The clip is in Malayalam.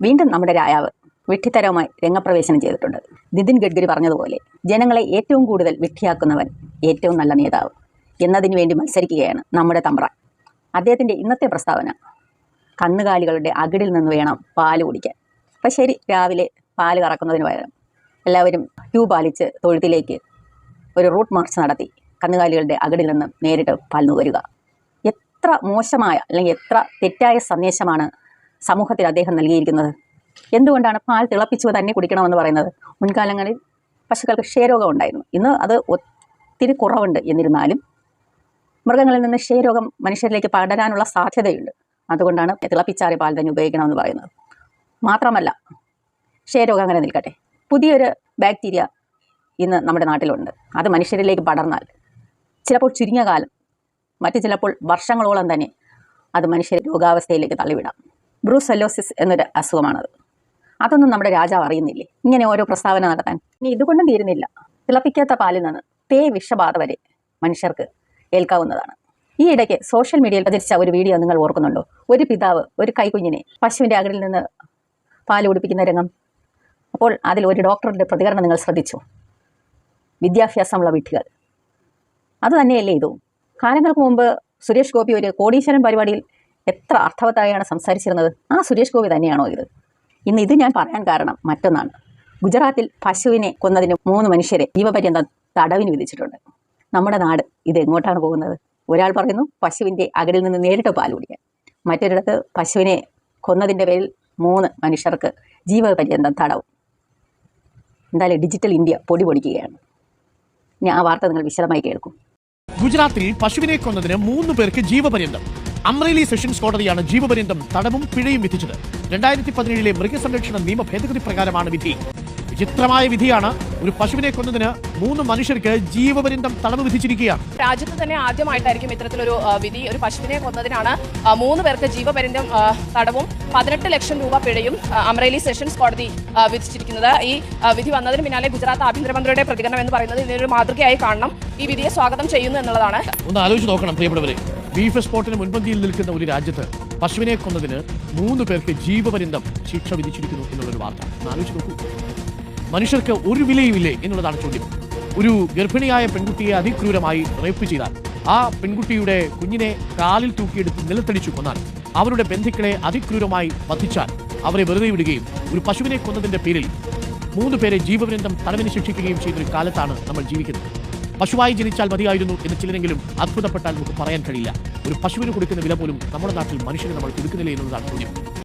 വീണ്ടും നമ്മുടെ രായാവ് വിഡ്ഢിത്തരവുമായി രംഗപ്രവേശനം ചെയ്തിട്ടുണ്ട്. നിതിൻ ഗഡ്കരി പറഞ്ഞതുപോലെ ജനങ്ങളെ ഏറ്റവും കൂടുതൽ വിഡ്ഢിയാക്കുന്നവൻ ഏറ്റവും നല്ല നേതാവ് എന്നതിനു വേണ്ടി മത്സരിക്കുകയാണ് നമ്മുടെ തമ്പ്രാൻ. അദ്ദേഹത്തിന്റെ ഇന്നത്തെ പ്രസ്താവന കന്നുകാലികളുടെ അകിടിൽ നിന്ന് വേണം പാൽ കുടിക്കാൻ. അപ്പം ശരി രാവിലെ പാൽ കറക്കുന്നതിന് പകരം എല്ലാവരും ക്യൂ പാലിച്ച് തൊഴുത്തിലേക്ക് ഒരു റൂട്ട് മാർച്ച് നടത്തി കന്നുകാലികളുടെ അകിടിൽ നിന്ന് നേരിട്ട് പാൽ നുകരുക. എത്ര മോശമായ അല്ലെങ്കിൽ എത്ര തെറ്റായ സന്ദേശമാണ് സമൂഹത്തിൽ അദ്ദേഹം നൽകിയിരിക്കുന്നത്. എന്തുകൊണ്ടാണ് പാൽ തിളപ്പിച്ചു തന്നെ കുടിക്കണമെന്ന് പറയുന്നത്? മുൻകാലങ്ങളിൽ പശുക്കൾക്ക് ക്ഷയരോഗം ഉണ്ടായിരുന്നു. ഇന്ന് അത് ഒത്തിരി കുറവുണ്ട് എന്നിരുന്നാലും മൃഗങ്ങളിൽ നിന്ന് ക്ഷയരോഗം മനുഷ്യരിലേക്ക് പടരാനുള്ള സാധ്യതയുണ്ട്. അതുകൊണ്ടാണ് തിളപ്പിച്ചാറിയ പാൽ തന്നെ ഉപയോഗിക്കണമെന്ന് പറയുന്നത്. മാത്രമല്ല ക്ഷയരോഗം അങ്ങനെ നിൽക്കട്ടെ. പുതിയൊരു ബാക്ടീരിയ ഇന്ന് നമ്മുടെ നാട്ടിലുണ്ട്. അത് മനുഷ്യരിലേക്ക് പടർന്നാൽ ചിലപ്പോൾ ചുരുങ്ങിയ കാലം മറ്റു ചിലപ്പോൾ വർഷങ്ങളോളം തന്നെ അത് മനുഷ്യരെ രോഗാവസ്ഥയിലേക്ക് തള്ളിവിടാം. ബ്രൂസെല്ലോസിസ് എന്നൊരു അസുഖമാണത്. അതൊന്നും നമ്മുടെ രാജാവ് അറിയുന്നില്ലേ? ഇങ്ങനെ ഓരോ പ്രസ്താവന നടത്താൻ. ഇനി ഇതുകൊണ്ടും തീരുന്നില്ല. തിളപ്പിക്കാത്ത പാലിൽ നിന്ന് തേ വിഷബാധ വരെ മനുഷ്യർക്ക് ഏൽക്കാവുന്നതാണ്. ഈ ഇടയ്ക്ക് സോഷ്യൽ മീഡിയയിൽ പ്രചരിച്ച ഒരു വീഡിയോ നിങ്ങൾ ഓർക്കുന്നുണ്ടോ? ഒരു പിതാവ് ഒരു കൈകുഞ്ഞിനെ പശുവിന്റെ അകലിൽ നിന്ന് പാൽ കുടിപ്പിക്കുന്ന രംഗം. അപ്പോൾ അതിൽ ഒരു ഡോക്ടറുടെ പ്രതികരണം നിങ്ങൾ ശ്രദ്ധിച്ചു. വിദ്യാഭ്യാസമുള്ള വിഡ്ഢികൾ അത് തന്നെയല്ലേ ഇതും? കാലങ്ങൾക്ക് മുമ്പ് സുരേഷ് ഗോപി ഒരു കോടീശ്വരൻ പരിപാടിയിൽ എത്ര അർത്ഥവത്തായാണ് സംസാരിച്ചിരുന്നത്? ആ സുരേഷ് ഗോപി തന്നെയാണോ ഇത്? ഇന്ന് ഇത് ഞാൻ പറയാൻ കാരണം മറ്റൊന്നാണ്. ഗുജറാത്തിൽ പശുവിനെ കൊന്നതിന് മൂന്ന് മനുഷ്യരെ ജീവപര്യന്തം തടവിന് വിധിച്ചിട്ടുണ്ട്. നമ്മുടെ നാട് ഇത് എങ്ങോട്ടാണ് പോകുന്നത്? ഒരാൾ പറയുന്നു പശുവിന്റെ അകലിൽ നിന്ന് നേരിട്ട് പാൽ കുടിക്കാൻ. മറ്റൊരിടത്ത് പശുവിനെ കൊന്നതിന്റെ പേരിൽ മൂന്ന് മനുഷ്യർക്ക് ജീവപര്യന്തം തടവും. എന്തായാലും ഡിജിറ്റൽ ഇന്ത്യ പൊടി പൊടിക്കുകയാണ്. ഇനി ആ വാർത്ത നിങ്ങൾ വിശദമായി കേൾക്കും. ഗുജറാത്തിൽ പശുവിനെ കൊന്നതിന് മൂന്ന് പേർക്ക് ജീവപര്യന്തം. അമ്രേലി സെഷൻസ് കോടതിയാണ് ജീവപര്യന്തം തടവും പിഴയും വിധിച്ചത്. രണ്ടായിരത്തി പതിനേഴിലെ മൃഗസംരക്ഷണ നിയമ ഭേദഗതി പ്രകാരമാണ് വിധി. വിചിത്രമായ വിധിയാണ് ഒരു പശുവിനെ കൊന്നതിന് മൂന്ന് മനുഷ്യർക്ക് ജീവപര്യന്തം തടവ് വിധിച്ചിരിക്കുകയാണ്. രാജ്യത്ത് തന്നെ ആദ്യമായിട്ടായിരിക്കും ഇത്തരത്തിലൊരു വിധി. ഒരു പശുവിനെ കൊന്നതിനാണ് മൂന്ന് പേർക്ക് ജീവപര്യന്തം തടവും പതിനെട്ട് ലക്ഷം രൂപ പിഴയും അമ്രേലി അമറേലി സെഷൻസ് കോടതി വിധിച്ചിരിക്കുന്നത്. ഈ വിധി വന്നതിന് പിന്നാലെ ഗുജറാത്ത് ആഭ്യന്തരമന്ത്രിയുടെ പ്രതികരണം എന്ന് പറയുന്നത് ഇതിനൊരു മാതൃകയായി കാണണം. ഈ വിധിയെ സ്വാഗതം ചെയ്യുന്നു എന്നുള്ളതാണ്. ഒന്ന് ആലോചിച്ച് നോക്കണം പ്രിയപ്പെട്ടവരെ. ബീഫ് സ്പോട്ടിന് മുൻപന്തിയിൽ നിൽക്കുന്ന ഒരു രാജ്യത്ത് പശുവിനെ കൊന്നതിന് മൂന്ന് പേർക്ക് ജീവപര്യന്തം ശിക്ഷ വിധിച്ചിരിക്കുന്നു എന്നുള്ളൊരു വാർത്ത. ആലോചിച്ച് നോക്കൂ. മനുഷ്യർക്ക് ഒരു വിലയുമില്ലേ എന്നുള്ളതാണ് ചോദ്യം. ഒരു ഗർഭിണിയായ പെൺകുട്ടിയെ അതിക്രൂരമായി റേപ്പ് ചെയ്താൽ ആ പെൺകുട്ടിയുടെ കുഞ്ഞിനെ കാലിൽ തൂക്കിയെടുത്ത് നിലത്തടിച്ചു കൊന്നാൽ അവരുടെ ബന്ധുക്കളെ അതിക്രൂരമായി വധിച്ചാൽ അവരെ വെറുതെ വിടുകയും ഒരു പശുവിനെ കൊന്നതിന്റെ പേരിൽ മൂന്ന് പേരെ ജീവപര്യന്തം തടവിന് ശിക്ഷിക്കുകയും ചെയ്തൊരു കാലത്താണ് നമ്മൾ ജീവിക്കുന്നത്. പശുവായി ജനിച്ചാൽ മതിയായിരുന്നു എന്ന് ചിലരെങ്കിലും അത്ഭുതപ്പെട്ടാൽ നമുക്ക് പറയാൻ കഴിയില്ല. ഒരു പശുവിന് കൊടുക്കുന്ന വില പോലും നമ്മുടെ നാട്ടിൽ മനുഷ്യന് നമ്മൾ കൊടുക്കുന്നില്ല എന്നുള്ളതാണ് ചോദ്യം.